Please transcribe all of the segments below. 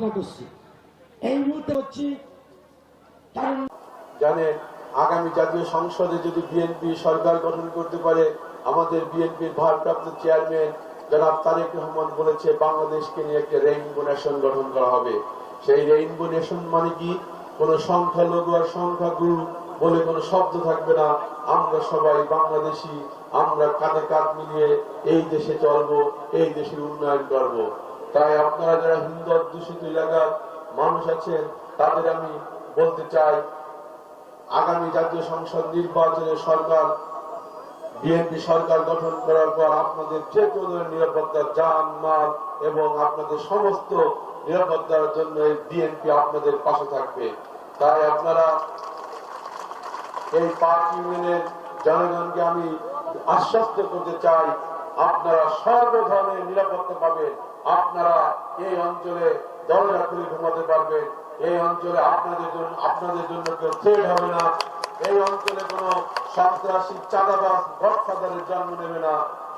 প্রার্থনা করছি। এই মুহূর্তে হচ্ছি কারণ জানে আগামী জাতীয় সংসদে যদি বিএনপি সরকার গঠন করতে পারে, আমাদের বিএনপির ভারপ্রাপ্ত চেয়ারম্যান জনাব তারেক রহমান বলেছে, বাংলাদেশকে নিয়ে একটা রেইনবো নেশন গঠন করা হবে। সেই রেইনবো নেশন মানে কি? কোনো সংখ্যালঘু আর সংখ্যাগুরু বলে কোনো শব্দ থাকবে না। আমরা সবাই বাংলাদেশি, আমরা কাঁধে কাঁধ মিলিয়ে এই দেশে চলবো, এই দেশের উন্নয়ন করব। তাই আপনারা যারা হিন্দু অধ্যুষিত এলাকার মানুষ আছেন, তাদের আমি বলতে চাই, আগামী জাতীয় সংসদ নির্বাচনে সরকার, বিএনপি সরকার গঠন করার পর আপনাদের যে কোনো নিরাপত্তার যান, মাল এবং আপনাদের সমস্ত নিরাপত্তার জন্য বিএনপি আপনাদের পাশে থাকবে। তাই আপনারা এই পার্ক ইউনিয়নের জনগণকে আমি আশ্বস্ত করতে চাই আপনারা সর্ব ধরনের নিরাপত্তা পাবেন। আপনারা এই অঞ্চলে দরজা খুলে ঘুমাতে পারবেন। এই অঞ্চলে আপনাদের জন্য আপনাদের জন্য কেউ থ্রেড হবে না। এই অঞ্চলে কোনো সন্ত্রাসী, চাঁদাবাজ, গডফাদারের জন্ম নেবে না।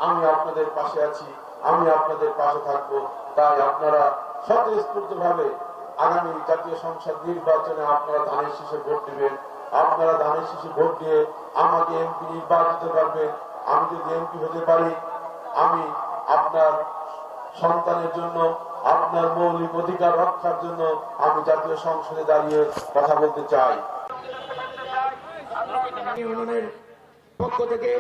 আমি আপনাদের পাশে আছি, আমি আপনাদের পাশে থাকব। তাই আপনারা স্বতঃস্ফূর্ত ভাবে আগামী জাতীয় সংসদ নির্বাচনে আপনারা ধানের শীষে ভোট দিবেন। আপনারা ধানের শীষে ভোট দিয়ে আমাকে এমপি নির্বাচিত করবেন। আমি যদি এমপি হতে পারি আমি আপনার সন্তানের জন্য, আপনার মৌলিক অধিকার রক্ষার জন্য আমি জাতীয় সংসদে দাঁড়িয়ে কথা বলতে চাই। ইউনিয়নের পক্ষ থেকে